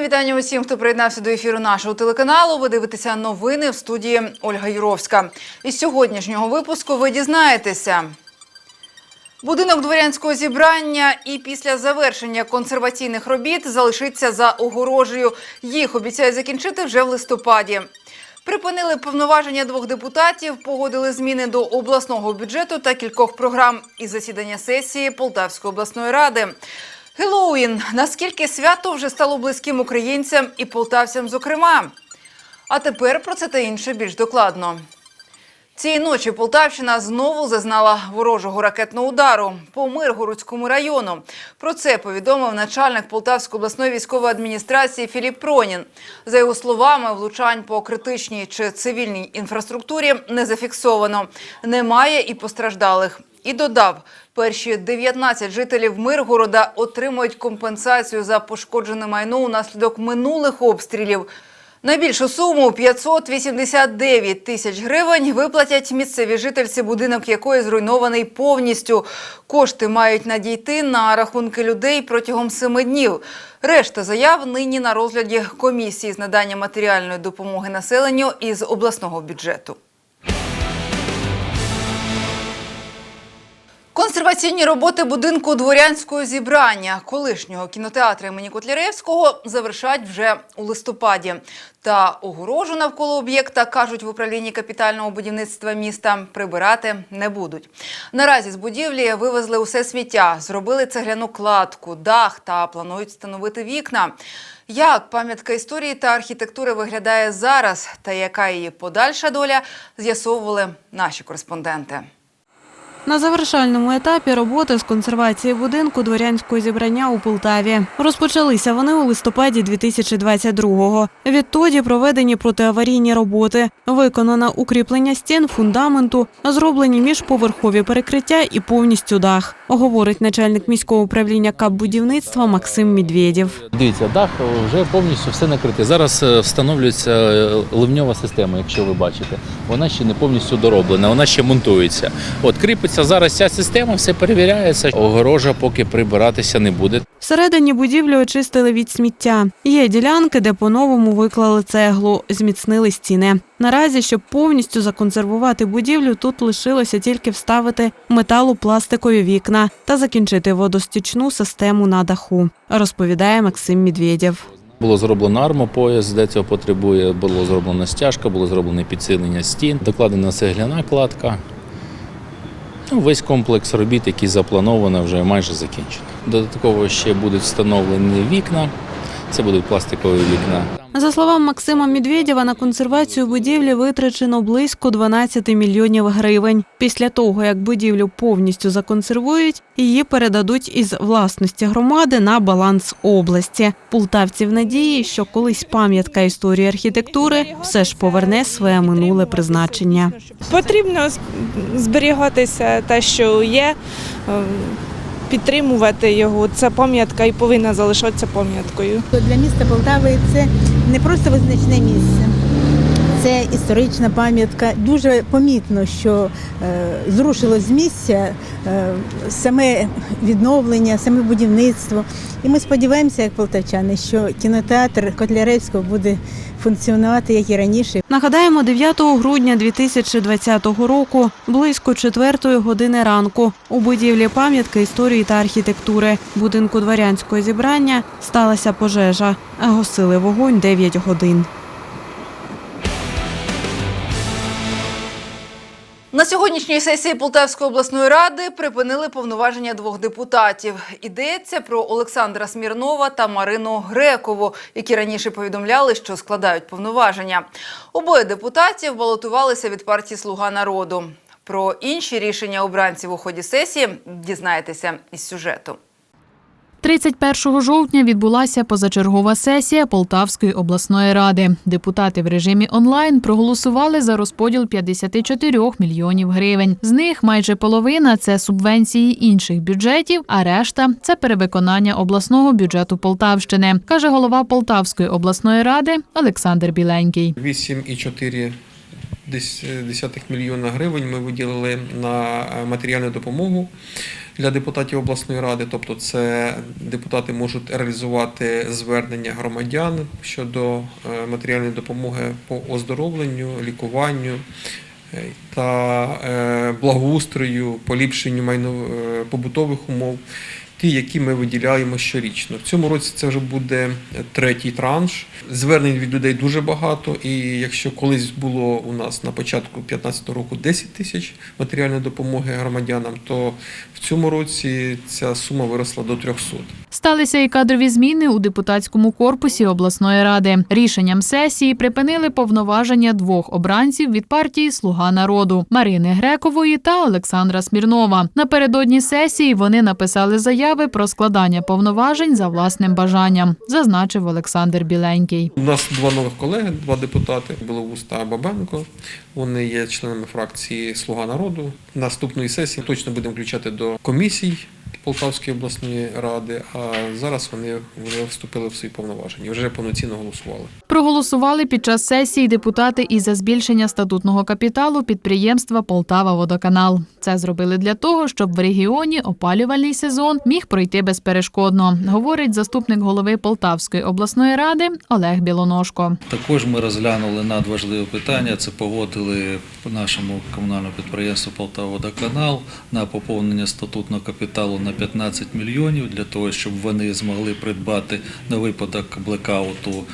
Вітання усім, хто приєднався до ефіру нашого телеканалу. Ви дивитеся новини в студії Ольга Юровська. Із сьогоднішнього випуску ви дізнаєтеся. Будинок дворянського зібрання і після завершення консерваційних робіт залишиться за огорожею. Їх обіцяють закінчити вже в листопаді. Припинили повноваження двох депутатів, погодили зміни до обласного бюджету та кількох програм із засідання сесії Полтавської обласної ради. Гелоуін. Наскільки свято вже стало близьким українцям і полтавцям, зокрема. А тепер про це та інше більш докладно. Цієї ночі Полтавщина знову зазнала ворожого ракетного удару по Миргородському району. Про це повідомив начальник Полтавської обласної військової адміністрації Філіп Пронін. За його словами, влучань по критичній чи цивільній інфраструктурі не зафіксовано. Немає і постраждалих. І додав, перші 19 жителів Миргорода отримують компенсацію за пошкоджене майно унаслідок минулих обстрілів. Найбільшу суму 589 тисяч гривень виплатять місцеві жительці, будинок якої зруйнований повністю. Кошти мають надійти на рахунки людей протягом семи днів. Решта заяв нині на розгляді комісії з надання матеріальної допомоги населенню із обласного бюджету. Консерваційні роботи будинку дворянського зібрання колишнього кінотеатру імені Котляревського завершать вже у листопаді. Та огорожу навколо об'єкта, кажуть в управлінні капітального будівництва міста, прибирати не будуть. Наразі з будівлі вивезли усе сміття, зробили цегляну кладку, дах та планують встановити вікна. Як пам'ятка історії та архітектури виглядає зараз та яка її подальша доля, з'ясовували наші кореспонденти. На завершальному етапі роботи з консервації будинку дворянського зібрання у Полтаві. Розпочалися вони у листопаді 2022-го. Відтоді проведені протиаварійні роботи. Виконано укріплення стін, фундаменту, зроблені міжповерхові перекриття і повністю дах, говорить начальник міського управління капбудівництва Максим Медведєв. Дивіться, дах вже повністю все накрите. Зараз е, встановлюється е, ливньова система, якщо ви бачите. Вона ще не повністю дороблена, вона ще монтується. От кріпиться зараз ця система, все перевіряється. Огорожа поки прибиратися не буде. Всередині будівлі очистили від сміття. Є ділянки, де по-новому виклали цеглу, зміцнили стіни. Наразі, щоб повністю законсервувати будівлю, тут лишилося тільки вставити металопластикові вікна та закінчити водостічну систему на даху, розповідає Максим Медведєв. Було зроблено армопояс, де цього потребує, було зроблено стяжка, було зроблено підсилення стін, докладена цегляна кладка. Ну, весь комплекс робіт, який заплановано, вже майже закінчено. Додатково ще будуть встановлені вікна. Це будуть пластикові вікна. За словами Максима Медведєва, на консервацію будівлі витрачено близько 12 мільйонів гривень. Після того, як будівлю повністю законсервують, її передадуть із власності громади на баланс області. Полтавці в надії, що колись пам'ятка історії архітектури все ж поверне своє минуле призначення. Потрібно зберігатися те, що є, підтримувати його. Це пам'ятка і повинна залишатися пам'яткою. Для міста Полтави це не просто визначне місце. Це історична пам'ятка. Дуже помітно, що е, зрушило з місця е, саме відновлення, саме будівництво. І ми сподіваємося, як полтавчани, що кінотеатр Котляревського буде функціонувати як і раніше. Нагадаємо, 9 грудня 2020 року, близько 4 години ранку, у будівлі пам'ятки історії та архітектури будинку дворянського зібрання сталася пожежа. Гасили вогонь 9 годин. На сьогоднішній сесії Полтавської обласної ради припинили повноваження двох депутатів. Йдеться про Олександра Смірнова та Марину Грекову, які раніше повідомляли, що складають повноваження. Обоє депутатів балотувалися від партії Слуга народу. Про інші рішення обранців у ході сесії дізнаєтеся із сюжету. 31 жовтня відбулася позачергова сесія Полтавської обласної ради. Депутати в режимі онлайн проголосували за розподіл 54 мільйонів гривень. З них майже половина це субвенції інших бюджетів, а решта це перевиконання обласного бюджету Полтавщини, каже голова Полтавської обласної ради Олександр Біленький. 8,4 десь- десятих мільйона гривень ми виділили на е, матеріальну допомогу для депутатів обласної ради. Тобто, це депутати можуть реалізувати звернення громадян щодо е, матеріальної допомоги по оздоровленню, лікуванню е, та е, благоустрою, поліпшенню майно побутових умов. Ті, які ми виділяємо щорічно. В цьому році це вже буде третій транш. Звернень від людей дуже багато. І якщо колись було у нас на початку 2015 року 10 тисяч матеріальної допомоги громадянам, то в цьому році ця сума виросла до 300. Сталися і кадрові зміни у депутатському корпусі обласної ради. Рішенням сесії припинили повноваження двох обранців від партії Слуга народу Марини Грекової та Олександра Смірнова. Напередодні сесії вони написали заяви про складання повноважень за власним бажанням, зазначив Олександр Біленький. У нас два нових колеги, два депутати Білоус та Бабенко. Вони є членами фракції Слуга народу. Наступної сесії точно будемо включати до комісій Полтавської обласної ради. А зараз вони вже вступили в свої повноваження, вже повноцінно голосували. Проголосували під час сесії депутати і за збільшення статутного капіталу підприємства Полтава Водоканал. Це зробили для того, щоб в регіоні опалювальний сезон міг пройти безперешкодно, говорить заступник голови Полтавської обласної ради Олег Білоножко. Також ми розглянули надважливе питання. Це погодили нашому комунальному підприємству «Полтаводоканал» на поповнення статутного капіталу на 15 мільйонів для того, щоб вони змогли придбати на випадок блекауту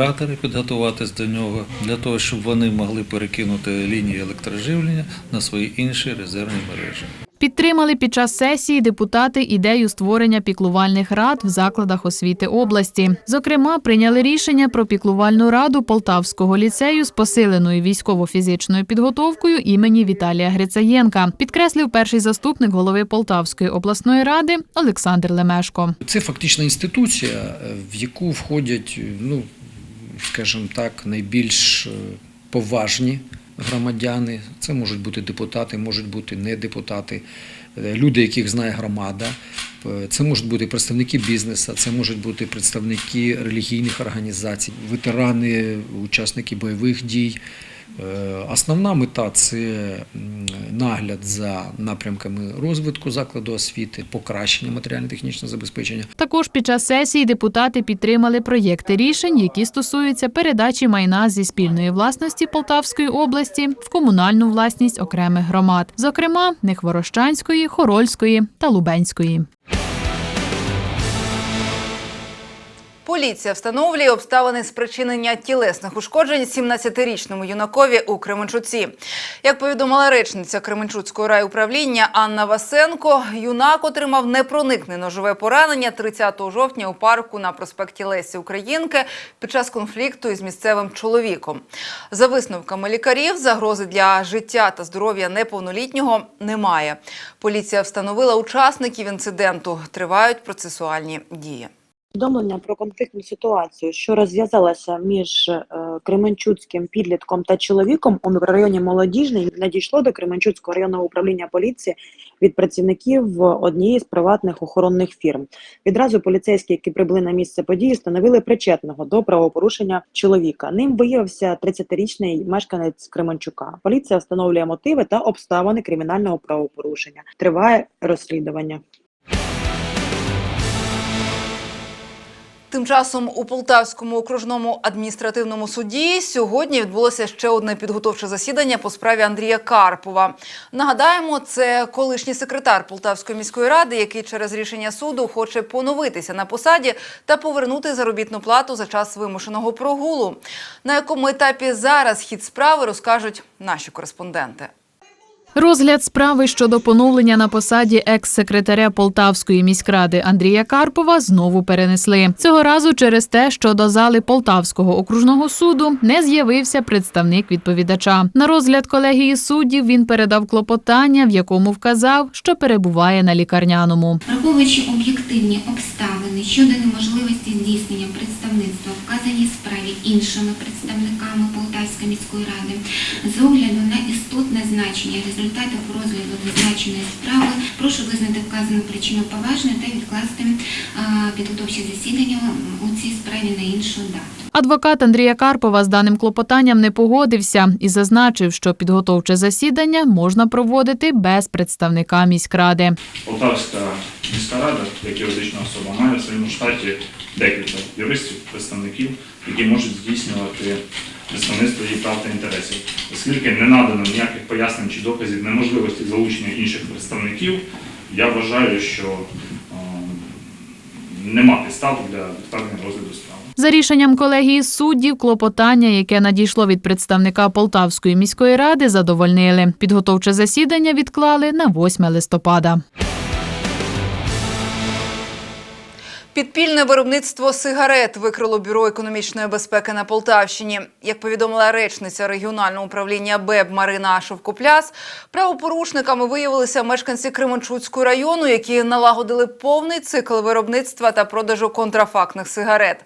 генератори, підготуватись до нього, для того, щоб вони могли перекинути лінії електроживлення на свої інші резервні мережі. Підтримали під час сесії депутати ідею створення піклувальних рад в закладах освіти області. Зокрема, прийняли рішення про піклувальну раду Полтавського ліцею з посиленою військово-фізичною підготовкою імені Віталія Грицаєнка, підкреслив перший заступник голови Полтавської обласної ради Олександр Лемешко. Це фактично інституція, в яку входять, ну скажімо так, найбільш е, поважні громадяни. Це можуть бути депутати, можуть бути не депутати, е, люди, яких знає громада. Е, Це можуть бути представники бізнесу, це можуть бути представники релігійних організацій, ветерани, учасники бойових дій. Е, Основна мета це нагляд за напрямками розвитку закладу освіти, покращення матеріально-технічного забезпечення. Також під час сесії депутати підтримали проєкти рішень, які стосуються передачі майна зі спільної власності Полтавської області в комунальну власність окремих громад, зокрема Нехворощанської, Хорольської та Лубенської. Поліція встановлює обставини спричинення тілесних ушкоджень 17-річному юнакові у Кременчуці. Як повідомила речниця Кременчуцького райуправління Анна Васенко, юнак отримав непроникне ножове поранення 30 жовтня у парку на проспекті Лесі Українки під час конфлікту із місцевим чоловіком. За висновками лікарів, загрози для життя та здоров'я неповнолітнього немає. Поліція встановила учасників інциденту. Тривають процесуальні дії. Повідомлення про конфліктну ситуацію, що розв'язалася між е, Кременчуцьким підлітком та чоловіком у мікрорайоні Молодіжний, надійшло до Кременчуцького районного управління поліції від працівників однієї з приватних охоронних фірм. Відразу поліцейські, які прибули на місце події, встановили причетного до правопорушення чоловіка. Ним виявився 30-річний мешканець Кременчука. Поліція встановлює мотиви та обставини кримінального правопорушення. Триває розслідування. Тим часом у Полтавському окружному адміністративному суді сьогодні відбулося ще одне підготовче засідання по справі Андрія Карпова. Нагадаємо, це колишній секретар Полтавської міської ради, який через рішення суду хоче поновитися на посаді та повернути заробітну плату за час вимушеного прогулу. На якому етапі зараз хід справи розкажуть наші кореспонденти. Розгляд справи щодо поновлення на посаді екс-секретаря Полтавської міськради Андрія Карпова знову перенесли. Цього разу через те, що до зали Полтавського окружного суду не з'явився представник відповідача. На розгляд колегії суддів він передав клопотання, в якому вказав, що перебуває на лікарняному. Враховуючи об'єктивні обставини щодо неможливості здійснення представництва в вказаній справі іншими представниками Полтавської міської ради, з огляду на істотне значення результатів розгляду зазначеної справи прошу визнати вказану причину поважною та відкласти підготовче засідання у цій справі на іншу дату. Адвокат Андрія Карпова з даним клопотанням не погодився і зазначив, що підготовче засідання можна проводити без представника міськради. Полтавська міська рада, як юридична особа, має в своєму штаті декілька юристів, представників, які можуть здійснювати представництво її прав та інтересів. Оскільки не надано ніяких пояснень чи доказів неможливості залучення інших представників, я вважаю, що е, нема підстав для відкладення розгляду справи. За рішенням колегії суддів, клопотання, яке надійшло від представника Полтавської міської ради, задовольнили. Підготовче засідання відклали на 8 листопада. Підпільне виробництво сигарет викрило бюро економічної безпеки на Полтавщині. Як повідомила речниця регіонального управління БЕБ Марина Шовкопляс, правопорушниками виявилися мешканці Кременчуцького району, які налагодили повний цикл виробництва та продажу контрафактних сигарет.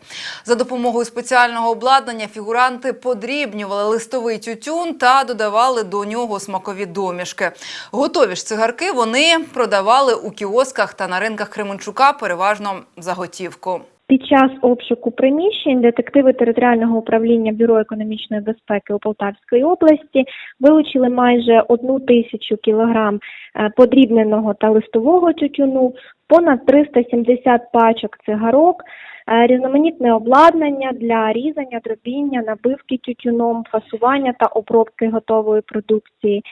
За допомогою спеціального обладнання фігуранти подрібнювали листовий тютюн та додавали до нього смакові домішки. Готові ж цигарки вони продавали у кіосках та на ринках Кременчука переважно за готівку. Під час обшуку приміщень детективи територіального управління Бюро економічної безпеки у Полтавській області вилучили майже одну тисячу кілограм е, подрібненого та листового тютюну, понад 370 пачок цигарок, е, різноманітне обладнання для різання, дробіння, набивки тютюном, фасування та обробки готової продукції.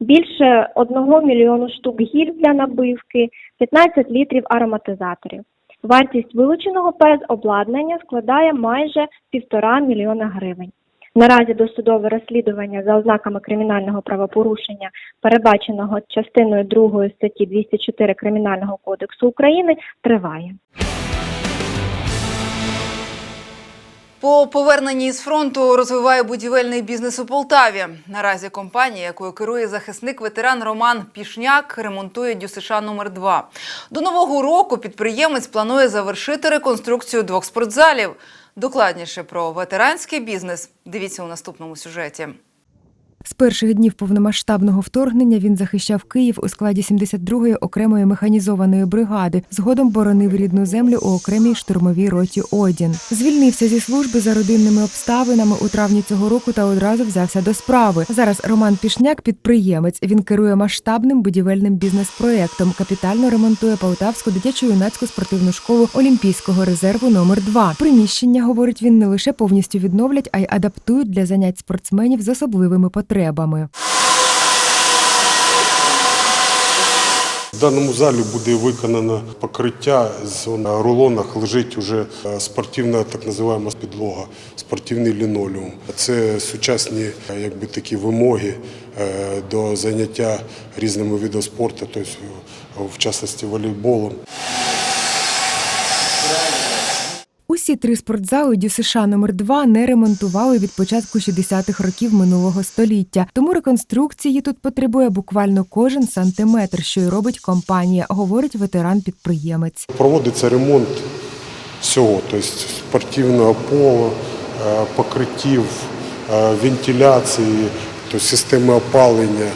Більше 1 мільйону штук гіль для набивки, 15 літрів ароматизаторів. Вартість вилученого ПЕЗ обладнання складає майже півтора мільйона гривень. Наразі досудове розслідування за ознаками кримінального правопорушення, перебаченого частиною 2 статті 204 Кримінального кодексу України, триває. По поверненні з фронту розвиває будівельний бізнес у Полтаві. Наразі компанія, якою керує захисник ветеран Роман Пішняк, ремонтує ДЮСШ номер 2 До нового року підприємець планує завершити реконструкцію двох спортзалів. Докладніше про ветеранський бізнес дивіться у наступному сюжеті. З перших днів повномасштабного вторгнення він захищав Київ у складі 72-ї окремої механізованої бригади. Згодом боронив рідну землю у окремій штурмовій роті Одін. Звільнився зі служби за родинними обставинами у травні цього року та одразу взявся до справи. Зараз Роман Пішняк підприємець. Він керує масштабним будівельним бізнес-проектом. Капітально ремонтує Полтавську дитячо-юнацьку спортивну школу Олімпійського резерву номер 2 Приміщення, говорить він, не лише повністю відновлять, а й адаптують для занять спортсменів з особливими потребами. В даному залі буде виконано покриття з на рулонах лежить уже е, спортивна так називаємо підлога, спортивний лінолеум. Це сучасні е, якби такі вимоги е, до заняття різними видами спорту, тобто в частності волейболом. Усі три спортзали ДЮСШ номер 2 не ремонтували від початку 60-х років минулого століття. Тому реконструкції тут потребує буквально кожен сантиметр, що й робить компанія, говорить ветеран-підприємець. Проводиться ремонт всього, тобто спортивного пола, е, покриттів, е, вентиляції, тобто системи опалення,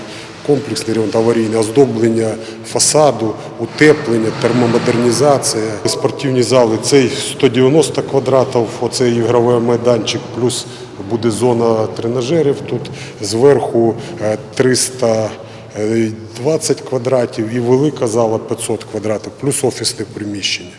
комплексний ремонт, аварійне оздоблення фасаду, утеплення, термомодернізація. Спортивні зали цей 190 квадратів, оцей ігровий майданчик, плюс буде зона тренажерів. Тут зверху е, 320 квадратів і велика зала 500 квадратів, плюс офісне приміщення.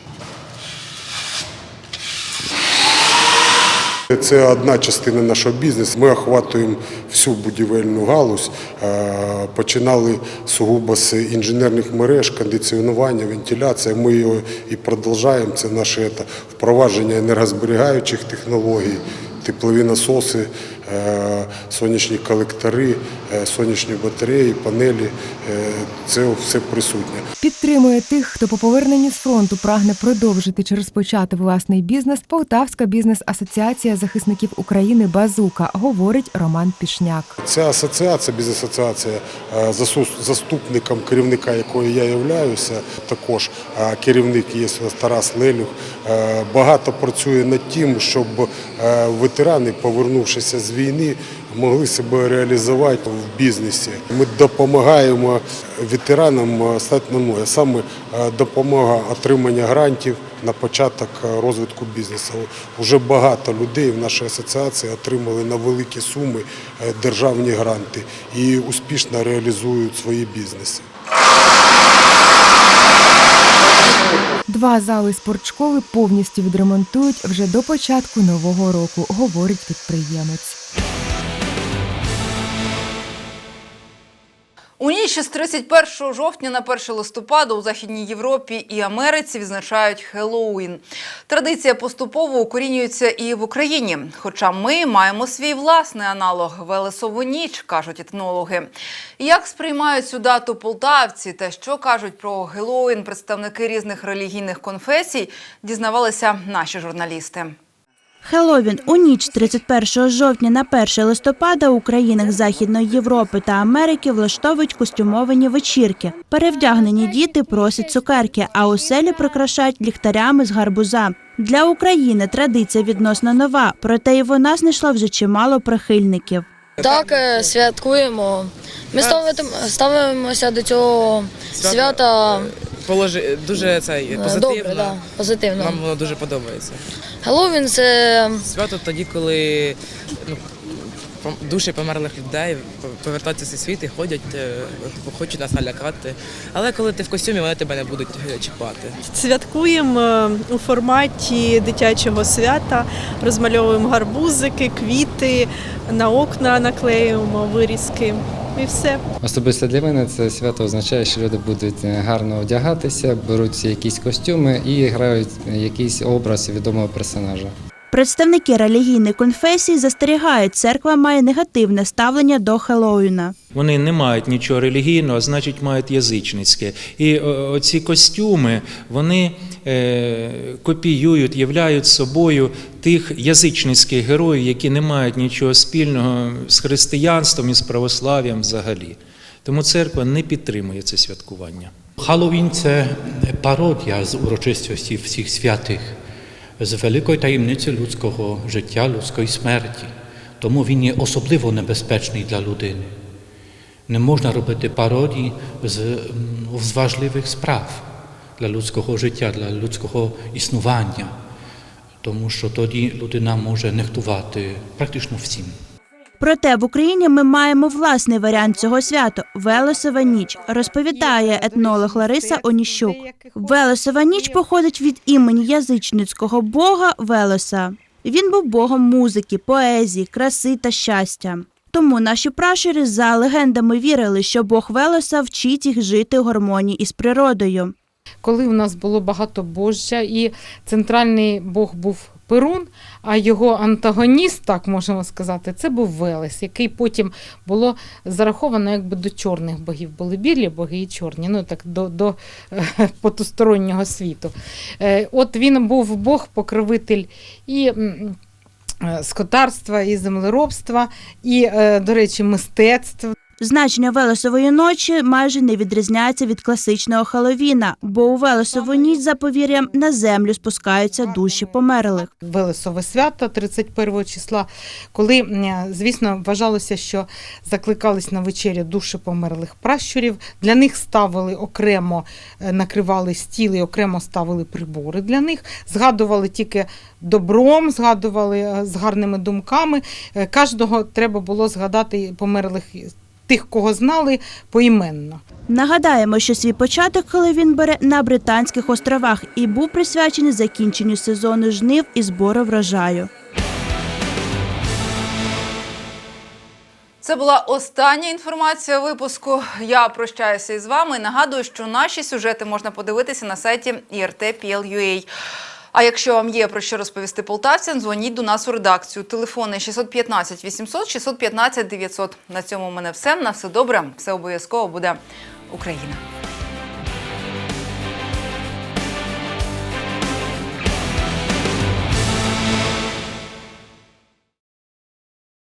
Це одна частина нашого бізнесу. Ми охватуємо всю будівельну галузь. Е, Починали сугубо з інженерних мереж, кондиціонування, вентиляція. Ми його і продовжуємо. Це наше впровадження енергозберігаючих технологій, теплові насоси, сонячні колектори, е, сонячні батареї, панелі. Е, Це все присутнє. Підтримує тих, хто по поверненню з фронту прагне продовжити чи розпочати власний бізнес. Полтавська бізнес-асоціація захисників України Базука, говорить Роман Пішняк. Ця асоціація, бізнес-асоціація, е, заступником керівника якої я являюся, також е, керівник є Тарас Лелюх, е, багато працює над тим, щоб е, ветерани, повернувшися з війни могли себе реалізувати в бізнесі. Ми допомагаємо ветеранам стати на ноги, саме допомога отримання грантів на початок розвитку бізнесу. Уже багато людей в нашій асоціації отримали на великі суми е, державні гранти і успішно реалізують свої бізнеси. Два зали спортшколи повністю відремонтують вже до початку нового року, говорить підприємець. У ніч з 31 жовтня на 1 листопада у Західній Європі і Америці відзначають Хеллоуін. Традиція поступово укорінюється і в Україні. Хоча ми маємо свій власний аналог Велесову ніч, кажуть етнологи. Як сприймають цю дату полтавці та що кажуть про Хеллоуін представники різних релігійних конфесій, дізнавалися наші журналісти. Хеллоуін у ніч 31 жовтня на 1 листопада у країнах Західної Європи та Америки влаштовують костюмовані вечірки. Перевдягнені діти просять цукерки, а оселі прикрашають ліхтарями з гарбуза. Для України традиція відносно нова, проте і вона знайшла вже чимало прихильників. Так, е, святкуємо. Ми ставимо- ставимося до цього свята Положи дуже цей е, позитивно. добре, да, позитивно. Нам воно дуже подобається. Геловін це Свято тоді, коли ну, пом- душі померлих людей повертаються зі світ і ходять, е, хочуть нас налякати. Але коли ти в костюмі, вони тебе не будуть е, чіпати. Святкуємо е, у форматі дитячого свята, розмальовуємо гарбузики, квіти, на окна наклеюємо вирізки і все. Особисто для мене це свято означає, що люди будуть е, гарно одягатися, беруть якісь костюми і грають якийсь образ відомого персонажа. Представники релігійних конфесій застерігають, церква має негативне ставлення до Хеллоуіна. Вони не мають нічого релігійного, значить мають язичницьке. І оці костюми вони е, копіюють, являють собою тих язичницьких героїв, які не мають нічого спільного з християнством і з православ'ям взагалі. Тому церква не підтримує це святкування. Halloween це пародія з урочистості всіх святих, з великої таємниці людського життя, людської смерті. Тому він є особливо небезпечний для людини. Не можна робити пародії з, з важливих справ для людського життя, для людського існування, тому що тоді людина може нехтувати практично всім. Проте в Україні ми маємо власний варіант цього свята Велесова ніч, розповідає етнолог Лариса Оніщук. Велесова ніч походить від імені язичницького бога Велеса. Він був богом музики, поезії, краси та щастя. Тому наші пращури за легендами вірили, що бог Велеса вчить їх жити у гармонії із природою. Коли в нас було багато Божжя, і центральний Бог був Перун, а його антагоніст, так можемо сказати, це був Велес, який потім було зараховано якби до чорних богів. Були білі боги і чорні, ну так до, до е, потустороннього світу. Е, От він був Бог, покровитель і. е, Скотарства і землеробства, і, до речі, мистецтва. Значення Велесової ночі майже не відрізняється від класичного Хеловіна, бо у Велесову ніч за повір'ям на землю спускаються душі померлих. Велесове свято 31 числа, коли, звісно, вважалося, що закликались на вечерю душі померлих пращурів. Для них ставили окремо, е, накривали стіл і окремо ставили прибори для них, згадували тільки добром, згадували е, з гарними думками. Е, Кожного треба було згадати померлих тих, кого знали, поіменно. Нагадаємо, що свій початок Хеловін бере на Британських островах і був присвячений закінченню сезону жнив і збору врожаю. Це була остання інформація випуску. Я прощаюся із вами. Нагадую, що наші сюжети можна подивитися на сайті IRT.PL.UA. А якщо вам є про що розповісти полтавцям, дзвоніть до нас у редакцію. Телефони 615 800 615 900. На цьому в мене все. На все добре. Все обов'язково буде Україна.